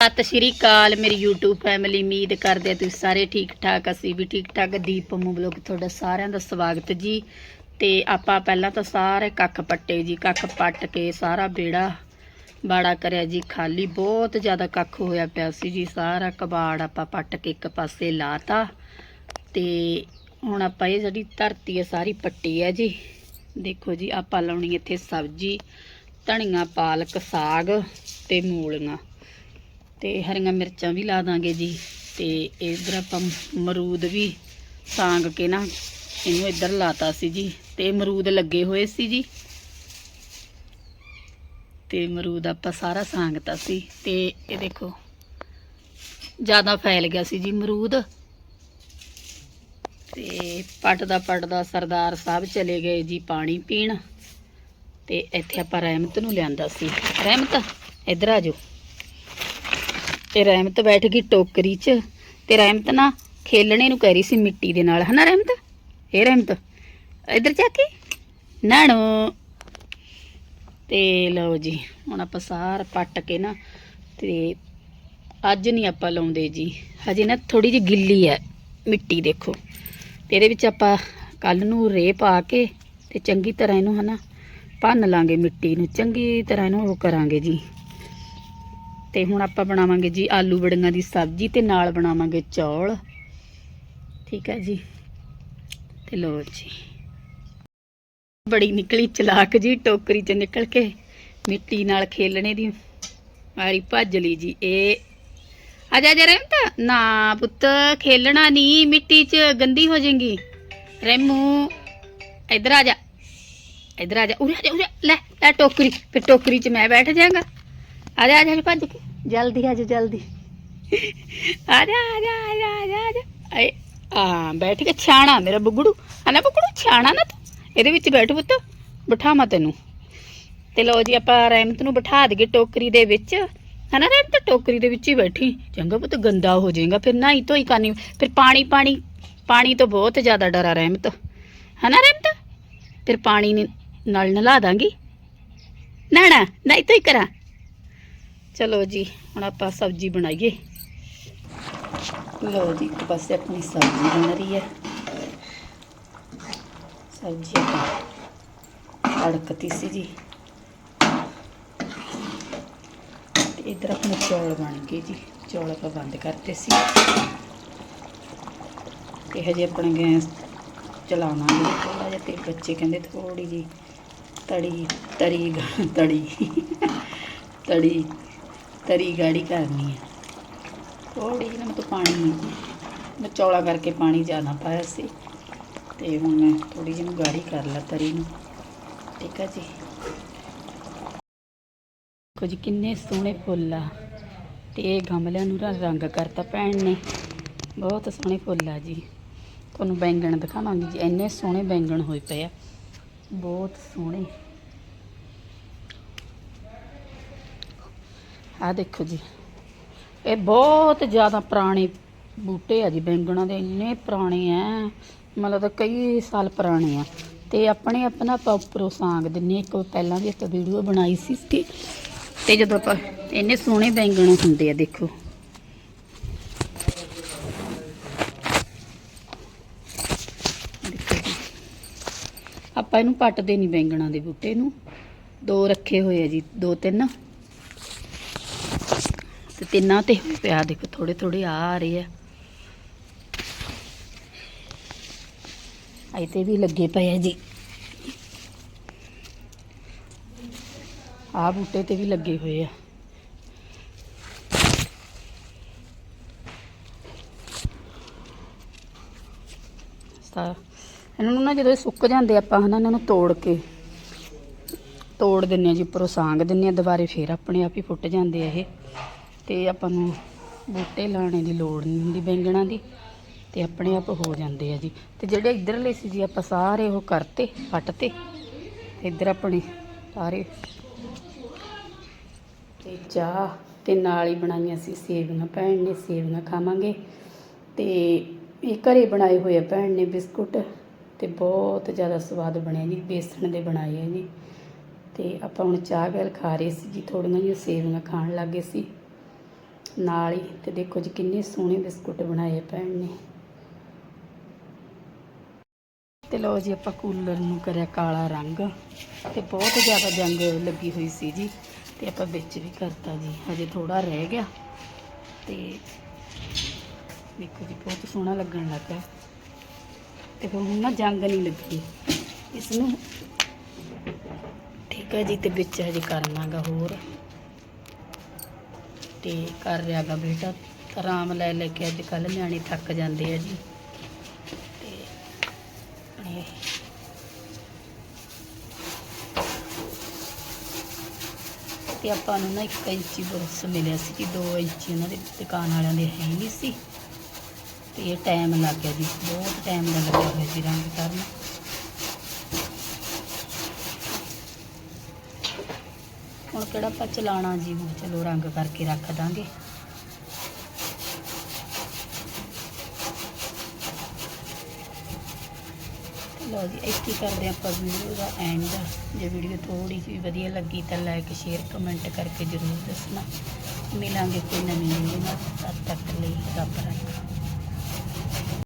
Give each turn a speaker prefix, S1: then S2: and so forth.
S1: ਸਤਿ ਸ਼੍ਰੀ ਅਕਾਲ, ਮੇਰੀ YouTube family ਉਮੀਦ ਕਰਦੇ ਆ ਤੁਸੀਂ ਸਾਰੇ ਠੀਕ ਠਾਕ, ਅਸੀਂ ਵੀ ਠੀਕ ਠਾਕ। ਦੀਪ ਪੰਮੂ ਬਲੌਗ ਤੁਹਾਡਾ ਸਾਰਿਆਂ ਦਾ ਸਵਾਗਤ ਜੀ। ਤੇ ਆਪਾਂ ਪਹਿਲਾਂ ਤਾਂ ਸਾਰੇ ਕੱਖ ਪੱਟੇ ਜੀ, ਕੱਖ ਪੱਟ ਕੇ ਸਾਰਾ ਬੇੜਾ ਬਾੜਾ ਕਰਿਆ ਜੀ, ਖਾਲੀ ਬਹੁਤ ਜ਼ਿਆਦਾ ਕੱਖ ਹੋਇਆ ਪਿਆ ਸੀ ਜੀ, ਸਾਰਾ ਕਬਾੜ ਆਪਾਂ ਪੱਟ ਕੇ ਇੱਕ ਪਾਸੇ ਲਾਤਾ। ਤੇ ਹੁਣ ਆਪਾਂ ਇਹ ਜਿਹੜੀ ਧਰਤੀ ਹੈ ਸਾਰੀ ਪੱਟੀ ਹੈ ਜੀ। ਦੇਖੋ ਜੀ, ਆਪਾਂ ਲਾਉਣੀ ਇੱਥੇ ਸਬਜ਼ੀ, ਧਨੀਆ, ਪਾਲਕ, ਸਾਗ ਤੇ ਮੂਲੀਆਂ। ਤੇ ਹਰੀਆਂ ਮਿਰਚਾਂ ਵੀ ਲਾ ਦਾਂਗੇ ਜੀ। ਤੇ ਇਧਰ ਆਪਾਂ ਮਰੂਦ ਵੀ ਸਾਂਗ ਕੇ ਨਾ ਇਹਨੂੰ ਇੱਧਰ ਲਾਤਾ ਸੀ ਜੀ। ਤੇ ਮਰੂਦ ਲੱਗੇ ਹੋਏ ਸੀ ਜੀ। ਤੇ ਮਰੂਦ ਆਪਾਂ ਸਾਰਾ ਸਾਂਗਤਾ ਸੀ। ਤੇ ਇਹ ਦੇਖੋ, ਜ਼ਿਆਦਾ ਫੈਲ ਗਿਆ ਸੀ ਜੀ ਮਰੂਦ ਤੇ ਪਟਦਾ ਪਟਦਾ ਸਰਦਾਰ ਸਾਹਿਬ ਚਲੇ ਗਏ ਜੀ ਪਾਣੀ ਪੀਣ। ਤੇ ਇੱਥੇ ਆਪਾਂ ਰਹਿਮਤ ਨੂੰ ਲਿਆਂਦਾ ਸੀ। ਰਹਿਮਤ, ਇੱਧਰ ਆ ਜਾਓ। ਤੇ ਰਹਿਮਤ ਬੈਠ ਗਈ ਟੋਕਰੀ 'ਚ ਤੇ ਰਹਿਮਤ ਨਾ ਖੇਲਣੇ ਨੂੰ ਕਹਿ ਰਹੀ ਸੀ ਮਿੱਟੀ ਦੇ ਨਾਲ। ਹਨਾ ਰਹਿਮਤ? ਇਹ ਰਹਿਮਤ, ਇੱਧਰ ਜਾ ਕੇ ਨਾਣੋ। ਤੇ ਲਓ ਜੀ, ਹੁਣ ਆਪਾਂ ਸਾਰ ਪੱਟ ਕੇ ਨਾ ਤੇ ਅੱਜ ਨਹੀਂ ਆਪਾਂ ਲਾਉਂਦੇ ਜੀ। ਹਜੇ ਨਾ ਥੋੜੀ ਜਿਹੀ ਗਿੱਲੀ ਹੈ ਮਿੱਟੀ, ਦੇਖੋ। ਤੇ ਇਹਦੇ ਵਿੱਚ ਆਪਾਂ ਕੱਲ ਨੂੰ ਰੇ ਪਾ ਕੇ ਤੇ ਚੰਗੀ ਤਰ੍ਹਾਂ ਇਹਨੂੰ ਹਨਾ ਭੰਨ ਲਾਂਗੇ ਮਿੱਟੀ ਨੂੰ। ਚੰਗੀ ਤਰ੍ਹਾਂ ਇਹਨੂੰ ਉਹ ਕਰਾਂਗੇ ਜੀ। ਤੇ ਹੁਣ ਆਪਾਂ ਬਣਾਵਾਂਗੇ ਜੀ ਆਲੂ ਬੜੀਆਂ ਦੀ ਸਬਜ਼ੀ ਤੇ ਨਾਲ ਬਣਾਵਾਂਗੇ ਚੌਲ। ਠੀਕ ਹੈ ਜੀ। ਤੇ ਲੋ ਜੀ। ਬੜੀ ਨਿਕਲੀ ਚਲਾਕ ਜੀ ਟੋਕਰੀ ਚ ਨਿਕਲ ਕੇ। ਮਿੱਟੀ ਨਾਲ ਖੇਲਣੇ ਦੀ ਮਾਰੀ ਭੱਜ ਲਈ ਜੀ ਇਹ। ਆਜਾ ਜਾ ਰਹਿਮ ਰਹਿਮਤ ਨਾ ਪੁੱਤ, ਖੇਲਣਾ ਨਹੀਂ, ਮਿੱਟੀ 'ਚ ਗੰਦੀ ਹੋ ਜਾਏਗੀ। ਰੈਮੂ, ਇੱਧਰ ਆ ਜਾ। ਇੱਧਰ ਆ ਜਾ। ਉਰੇ ਆ ਜਾ, ਉਰੇ ਆ। ਲੈ ਲੈ ਟੋਕਰੀ। ਫਿਰ ਟੋਕਰੀ 'ਚ ਮੈਂ ਬੈਠ ਜਾਵਾਂਗਾ ਆ ਜਾ ਆ ਜਾ ਭੱਜ ਕੇ। ਜਲਦੀ ਆ ਜਾ ਜਲਦੀ। ਆ ਜਾ ਆ ਜਾ ਆ ਜਾ ਆ ਆ ਆ ਬੈਠ ਕੇ ਛਾਣਾ ਮੇਰਾ ਬੁੱਗੜੂ। ਹਨਾ ਬੁੱਗੜੂ ਛਾਣਾ ਨਾ ਤੂੰ। ਇਹਦੇ ਵਿੱਚ ਬੈਠ ਪੁੱਤ ਬਿਠਾਵਾਂ ਤੈਨੂੰ। ਤੇ ਲਓ ਜੀ ਆਪਾਂ ਰਹਿਮਤ ਨੂੰ ਬਿਠਾ ਦਈਏ ਟੋਕਰੀ ਦੇ ਵਿੱਚ। ਹਨਾ ਰਹਿਮਤ ਟੋਕਰੀ ਦੇ ਵਿੱਚ ਹੀ ਬੈਠੀ। ਚੰਗਾ ਪੁੱਤ ਗੰਦਾ ਹੋ ਜਾਏਗਾ ਫਿਰ ਨਹਾਈ ਧੋਈ ਕਰਨੀ। ਫਿਰ ਪਾਣੀ ਪਾਣੀ ਪਾਣੀ ਤੋਂ ਬਹੁਤ ਜ਼ਿਆਦਾ ਡਰਾ ਰਹਿਮਤ। ਹਨਾ ਰਹਿਮਤ? ਫਿਰ ਪਾਣੀ ਨੀ- ਨਾਲ ਨਲਾ ਦਾਂਗੀ। ਨਾ ਨਾ ਨਹੀਂ ਧੋਈ ਕਰਾਂ। ਚਲੋ ਜੀ, ਹੁਣ ਆਪਾਂ ਸਬਜ਼ੀ ਬਣਾਈਏ। ਲਓ ਜੀ, ਇੱਕ ਪਾਸੇ ਆਪਣੀ ਸਬਜ਼ੀ ਬਣ ਰਹੀ ਹੈ। ਸਬਜ਼ੀ ਆਪਾਂ ਤੜਕਤੀ ਸੀ ਜੀ। ਤੇ ਇਧਰ ਆਪਣੇ ਚੌਲ ਬਣ ਗਏ ਜੀ। ਚੌਲ ਆਪਾਂ ਬੰਦ ਕਰਤੇ ਸੀ। ਤੇ ਹਜੇ ਆਪਣਾ ਗੈਸ ਚਲਾਉਣਾ ਜੀ ਥੋੜਾ ਜਿਹਾ ਤੇ ਬੱਚੇ ਕਹਿੰਦੇ ਥੋੜੀ ਜੀ ਤੜੀ ਤਰੀ ਗਾ- ਤੜੀ ਤੜੀ। ਤਰੀ ਗਾੜੀ ਕਰਨੀ ਹੈ। ਥੋੜੀ ਜਿਹੀ ਨਾ ਮੈਂ ਪਾਣੀ ਮੈਂ ਚੌਲਾ ਕਰਕੇ ਪਾਣੀ ਜ਼ਿਆਦਾ ਪਾਇਆ ਸੀ। ਤੇ ਹੁਣ ਮੈਂ ਥੋੜੀ ਜਿਹੀ ਨੂੰ ਗਾੜੀ ਕਰ ਲਾ ਤਰੀ ਨੂੰ। ਠੀਕ ਹੈ ਜੀ। ਕੁਝ ਕਿੰਨੇ ਸੋਹਣੇ ਫੁੱਲ ਆ। ਤੇ ਇਹ ਗਮਲਿਆਂ ਨੂੰ ਰੰਗ ਕਰਤਾ ਭੈਣ ਨੇ। ਬਹੁਤ ਸੋਹਣੇ ਫੁੱਲ ਆ ਜੀ। ਤੁਹਾਨੂੰ ਬੈਂਗਣ ਦਿਖਾਵਾਂਗੀ ਜੀ। ਇੰਨੇ ਸੋਹਣੇ ਬੈਂਗਣ ਹੋਏ ਪਏ ਆ। ਬਹੁਤ ਸੋਹਣੇ। ਆ ਦੇਖੋ ਜੀ। ਇਹ ਬਹੁਤ ਜ਼ਿਆਦਾ ਪੁਰਾਣੇ ਬੂਟੇ ਆ ਜੀ, ਬੈਂਗਣਾ ਦੇ ਇੰਨੇ ਪੁਰਾਣੇ ਆ ਮਤਲਬ ਤਾਂ ਕਈ ਸਾਲ ਪੁਰਾਣੇ ਆ। ਤੇ ਆਪਣੇ ਆਪਣਾ ਆਪਾਂ ਉੱਪਰੋਂ ਸਾਂਗ ਦਿੰਨੇ ਹਾਂ। ਇੱਕ ਪਹਿਲਾਂ ਵੀ ਇੱਕ ਵੀਡੀਓ ਬਣਾਈ ਸੀ ਤੇ ਤੇ ਜਦੋਂ ਆਪਾਂ ਇੰਨੇ ਸੋਹਣੇ ਬੈਂਗਣ ਹੁੰਦੇ ਆ, ਦੇਖੋ। ਜੀ। ਆਪਾਂ ਇਹਨੂੰ ਪੱਟਦੇ ਨਹੀਂ ਬੈਂਗਣਾ ਦੇ ਬੂਟੇ ਨੂੰ। ਦੋ ਰੱਖੇ ਹੋਏ ਆ ਜੀ, ਦੋ ਤਿੰਨ। ਤੇ ਤਿੰਨਾਂ ਤੇ ਪਿਆ ਦੇਖੋ ਥੋੜੇ ਥੋੜੇ ਆ ਆ ਰਹੇ ਆ। ਆਈ ਤੇ ਵੀ ਲੱਗੇ ਪਏ ਆ ਜੀ। ਆ ਬੂਟੇ ਤੇ ਵੀ ਲੱਗੇ ਹੋਏ ਆ। ਸਾ, ਇਹਨਾਂ ਨੂੰ ਨਾ ਜਦੋਂ ਇਹ ਸੁੱਕ ਜਾਂਦੇ ਆਪਾਂ ਹਨਾ, ਇਹਨਾਂ ਨੂੰ ਤੋੜ ਕੇ, ਤੋੜ ਦਿੰਨੇ ਆ ਜੀ, ਉੱਪਰੋਂ ਸਾਂਗ ਦਿੰਨੇ ਆ, ਦੁਬਾਰੇ ਫੇਰ ਆਪਣੇ ਆਪ ਹੀ ਫੁੱਟ ਜਾਂਦੇ ਆ ਇਹ। ਤੇ ਆਪਾਂ ਨੂੰ ਬੂਟੇ ਲਾਣੇ ਦੀ ਲੋੜ ਨਹੀਂ ਹੁੰਦੀ ਬੈਂਗਣਾਂ ਦੀ, ਤੇ ਆਪਣੇ ਆਪ ਹੋ ਜਾਂਦੇ ਆ ਜੀ। ਤੇ ਜਿਹੜੇ ਇਧਰਲੇ ਸੀ ਜੀ, ਆਪਾਂ ਸਾਰੇ ਉਹ ਕਰਤੇ, ਪੱਟਤੇ, ਤੇ ਇੱਧਰ ਆਪਣੇ ਸਾਰੇ। ਤੇ ਚਾਹ ਤੇ ਨਾਲ ਹੀ ਬਣਾਈਆਂ ਸੀ ਸੇਵੀਆਂ, ਭੈਣ ਨੇ ਸੇਵੀਆਂ ਖਾਵਾਂਗੇ। ਤੇ ਇਹ ਘਰੇ ਬਣਾਏ ਹੋਏ ਆ ਭੈਣ ਨੇ ਬਿਸਕੁਟ, ਤੇ ਬਹੁਤ ਜ਼ਿਆਦਾ ਸਵਾਦ ਬਣੇ ਜੀ ਬੇਸਣ ਦੇ ਬਣਾਏ ਆ ਜੀ। ਤੇ ਆਪਾਂ ਹੁਣ ਚਾਹ ਗੈਲ ਖਾ ਰਹੇ ਸੀ ਜੀ ਥੋੜੀਆਂ ਜਿਹੀਆਂ ਸੇਵੀਆਂ ਖਾਣ ਲੱਗੇ ਸੀ। ਨਾਲ ਹੀ ਤੇ ਦੇਖੋ ਜੀ ਕਿੰਨੇ ਸੋਹਣੇ ਬਿਸਕੁਟ ਬਣਾਏ ਭੈਣ ਨੇ। ਤੇ ਲਓ ਜੀ ਆਪਾਂ ਕੂਲਰ ਨੂੰ ਕਰਿਆ ਕਾਲਾ ਰੰਗ ਤੇ ਬਹੁਤ ਜ਼ਿਆਦਾ ਜੰਗ ਲੱਗੀ ਹੋਈ ਸੀ ਜੀ ਤੇ ਆਪਾਂ ਵਿੱਚ ਵੀ ਕਰਤਾ ਜੀ, ਹਜੇ ਥੋੜਾ ਰਹਿ ਗਿਆ। ਤੇ ਦੇਖੋ ਜੀ ਬਹੁਤ ਸੋਹਣਾ ਲੱਗਣ ਲੱਗਾ। ਤੇ ਫਿਰ ਹੁਣ ਨਾ ਜੰਗ ਨਹੀਂ ਲੱਗੀ। ਇਸ ਨੂੰ ਠੀਕ ਹੈ ਜੀ ਤੇ ਵਿੱਚ ਹਜੇ ਕਰਨਾਗਾ ਹੋਰ। ਤੇ ਕਰ ਰਿਹਾਗਾ ਬੇਟਾ, ਆਰਾਮ ਲੈ ਲੈ ਕੇ ਅੱਜ ਕੱਲ ਨਿਆਣੇ ਥੱਕ ਜਾਂਦੇ ਆ ਜੀ। ਤੇ ਤੇ ਆਪਾਂ ਨੂੰ ਨਾ 1 ਇੰਚੀ ਬੁਰਸ਼ ਮਿਲਿਆ ਸੀ ਕਿ 2 ਇੰਚੀ ਉਹਨਾਂ ਦੇ ਦੁਕਾਨ ਵਾਲਿਆਂ ਦੇ ਹੈ ਹੀ ਨਹੀਂ ਸੀ। ਤੇ ਇਹ ਟਾਈਮ ਲੱਗ ਗਿਆ ਜੀ, ਬਹੁਤ ਟਾਈਮ ਦਾ ਲੱਗਿਆ ਹੋਇਆ ਸੀ ਰੰਗ ਕਰਨ। ਹੁਣ ਕਿਹੜਾ ਆਪਾਂ ਚਲਾਣਾ ਜੀ? ਹੁਣ ਚਲੋ ਰੰਗ ਕਰਕੇ ਰੱਖ ਦਾਂਗੇ। ਲਓ ਜੀ ਇੱਥੇ ਕਰਦੇ ਆਪਾਂ ਵੀਡੀਓ ਦਾ ਐਂਡ ਜੇ ਵੀਡੀਓ ਥੋੜੀ ਜਿਹੀ ਵਧੀਆ ਲੱਗੀ ਤਾਂ ਲਾਈਕ ਸ਼ੇਅਰ ਕਮੈਂਟ ਕਰਕੇ ਜ਼ਰੂਰ ਦੱਸਣਾ। ਮਿਲਾਂਗੇ ਕੋਈ ਨਵੀਂ ਵੀਡੀਓ ਨਾਲ। ਤਦ ਤੱਕ ਲਈ ਰੱਬ ਰੱਖਾ।